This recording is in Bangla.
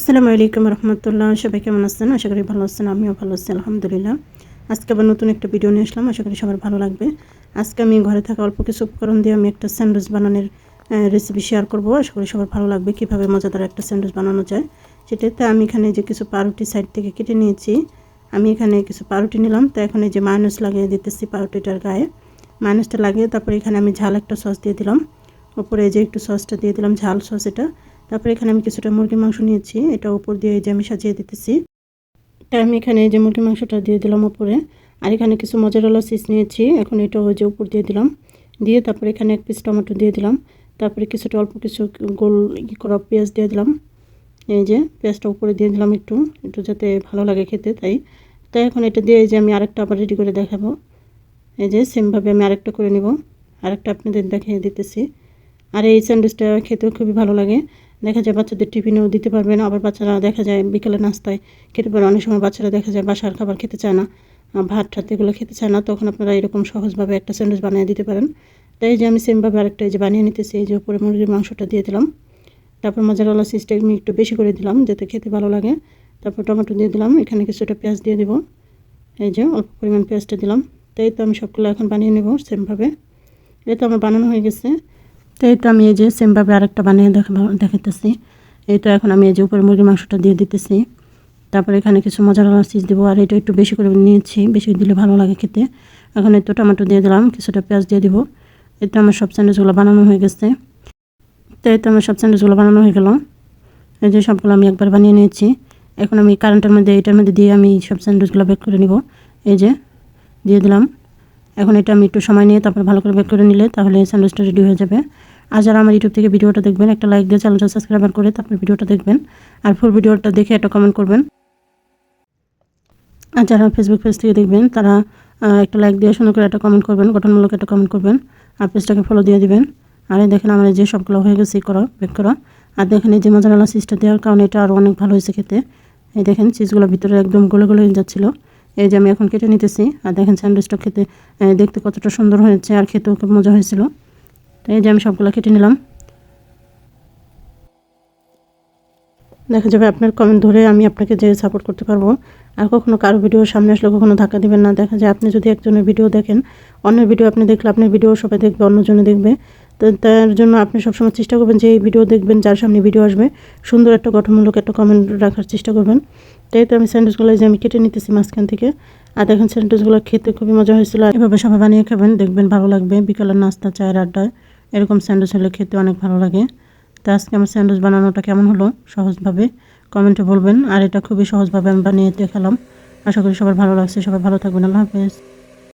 আসসালামু আলাইকুম রহমতুল্লাহ। সবাই কেমন আছেন? আশা করি ভালো আছেন, আমিও ভালো আছি, আলহামদুলিল্লাহ। আজকে আবার নতুন একটা ভিডিও নিয়ে আসলাম, আশা করি সবার ভালো লাগবে। আজকে আমি ঘরে থাকা অল্প কিছু উপকরণ দিয়ে আমি একটা স্যান্ডউইচ বানানোর রেসিপি শেয়ার করব। আশা করি সবার ভালো লাগবে কীভাবে মজাদার একটা স্যান্ডউইচ বানানো যায়। সেটাতে আমি এখানে যে কিছু পাউরুটি সাইড থেকে কেটে নিয়েছি। আমি এখানে কিছু পাউরুটি নিলাম। তো এখন এই যে মাইনাস লাগিয়ে দিতেছি পাউরুটিটার গায়ে। মাইনাসটা লাগিয়ে তারপরে এখানে আমি ঝাল একটা সস দিয়ে দিলাম। এই যে একটু সসটা দিয়ে দিলাম, ঝাল সস এটা। তারপরে এখানে আমি কিছুটা মুরগির মাংস নিয়েছি, এটা উপর দিয়ে এই যে আমি সাজিয়ে দিতেছি। তাই আমি এখানে এই যে মুরগির মাংসটা দিয়ে দিলাম উপরে আর এখানে কিছু মজারওয়ালা চিজ নিয়েছি, এখন এটা ওই যে উপর দিয়ে দিলাম। দিয়ে তারপরে এখানে এক পিস টমেটো দিয়ে দিলাম। তারপরে কিছুটা অল্প কিছু গোল করা পেঁয়াজ দিয়ে দিলাম। এই যে পেঁয়াজটা উপরে দিয়ে দিলাম একটু একটু যাতে ভালো লাগে খেতে, তাই। তাই এখন এটা দিয়ে এই যে আমি আরেকটা আবার রেডি করে দেখাবো। এই যে সেমভাবে আমি আরেকটা করে নিব। আরেকটা আপনাদের দেখিয়ে দিতেছি। আর এই স্যান্ডউইচটা খেতেও খুবই ভালো লাগে। দেখা যায় বাচ্চাদের টিফিনেও দিতে পারবেন আবার বাচ্চারা দেখা যায় বিকেলে নাস্তায় খেতে পারে। অনেক সময় বাচ্চারা দেখা যায় বাসার খাবার খেতে চায় না ভাত ঠাত এগুলো খেতে চায় না, তখন আপনারা এরকম সহজভাবে একটা স্যান্ডউইচ বানিয়ে দিতে পারেন। তাই যে আমি সেমভাবে আরেকটা এই যে বানিয়ে নিতেছি, এই যে উপরে মুরগির মাংসটা দিয়ে দিলাম। তারপর মজারওয়ালা সিস্টেম আমি একটু বেশি করে দিলাম, যাতে খেতে ভালো লাগে। তারপর টমেটো দিয়ে দিলাম, এখানে কিছুটা পেঁয়াজ দিয়ে দিব। এই যে অল্প পরিমাণ পেঁয়াজটা দিলাম। তাই তো আমি সবগুলো এখন বানিয়ে নেব সেমভাবে। এই তো আমার বানানো হয়ে গেছে। তো এই তো আমি এই যে সেমভাবে আরেকটা বানিয়ে দেখা দেখাতেছি এই তো এখন আমি এই যে উপরে মুরগির মাংসটা দিয়ে দিতেছি। তারপরে এখানে কিছু মজার চিজ দেবো আর এটা একটু বেশি করে নিয়েছি, বেশি দিলে ভালো লাগে খেতে। এখন এই তো টমেটো দিয়ে দিলাম, কিছুটা পেঁয়াজ দিয়ে দিব। এই তো আমার সব স্যান্ডউইচগুলো বানানো হয়ে গেছে। তো এই তো আমার সব স্যান্ডউইচগুলো বানানো হয়ে গেল। এই যে সবগুলো আমি একবার বানিয়ে নিয়েছি। এখন আমি কারেন্টের মধ্যে এটার মধ্যে দিয়ে আমি সব স্যান্ডউইচগুলো বেক করে নিব। এই যে, দিয়ে দিলাম। এখন এটা আমি একটু সময় নিয়ে তারপর ভালো করে বেক করে নিলে তাহলে স্যান্ডউইচটা রেডি হয়ে যাবে। আর যারা আমার ইউটিউব থেকে ভিডিওটা দেখবেন, একটা লাইক দিয়ে চ্যানেলটা সাবস্ক্রাইব করে তারপর ভিডিওটা দেখবেন। আর ফুল ভিডিওটা দেখে একটা কমেন্ট করবেন। আর যারা ফেসবুক পেজ থেকে দেখবেন, তারা একটা লাইক দিয়ে সুন্দর করে একটা কমেন্ট করবেন, গঠনমূলক একটা কমেন্ট করবেন। আর পেজটাকে ফলো দিয়ে দিবেন। আর দেখেন আমার যে সবগুলো হয়ে গেছে করা বেক করা। আর দেখেন এই যে মজারালা চিজটা দেওয়ার কারণে এটা আরও অনেক ভালো হয়েছে খেতে। এই দেখেন চিজগুলো ভিতরে একদম গলে গলে যাচ্ছিল। এই যে আমি এখন কেটে নিতেছি। আর দেখেন স্যান্ডউইচটা খেতে দেখতে কতটা সুন্দর হয়েছে আর খেতেও খুব মজা হয়েছিল। তো এই যে আমি সবগুলো কেটে নিলাম। দেখা যাবে আপনার কমেন্ট ধরে আমি আপনাকে যে সাপোর্ট করতে পারব। আর কখনো কারও ভিডিও সামনে আসলে কখনো ধাক্কা দিবেন না। দেখা যায় আপনি যদি একজনের ভিডিও দেখেন, অন্যের ভিডিও আপনি দেখলে আপনার ভিডিও সবাই দেখবে, অন্যজনে দেখবে। তো তার জন্য আপনি সবসময় চেষ্টা করবেন যে এই ভিডিও দেখবেন, যার সামনে ভিডিও আসবে, সুন্দর একটা গঠনমূলক একটা কমেন্ট রাখার চেষ্টা করবেন। তাই তো আমি স্যান্ডউইচগুলো যে আমি কেটে নিতেছি মাঝখান থেকে, আর দেখেন স্যান্ডউইচগুলো খেতে খুবই মজা হয়েছিল। এভাবে সবাই বানিয়ে খাবেন, দেখবেন ভালো লাগবে। বিকালের নাস্তা, চায়ের আড্ডায় এরকম স্যান্ডউইচ হলে খেতে অনেক ভালো লাগে। তো আজকে আমার স্যান্ডউইচ বানানোটা কেমন হলো সহজভাবে কমেন্টে বলবেন। আর এটা খুবই সহজভাবে আমি বানিয়ে দেখালাম। আশা করি সবার ভালো লাগছে। সবাই ভালো থাকবেন। আল্লাহ হাফেজ।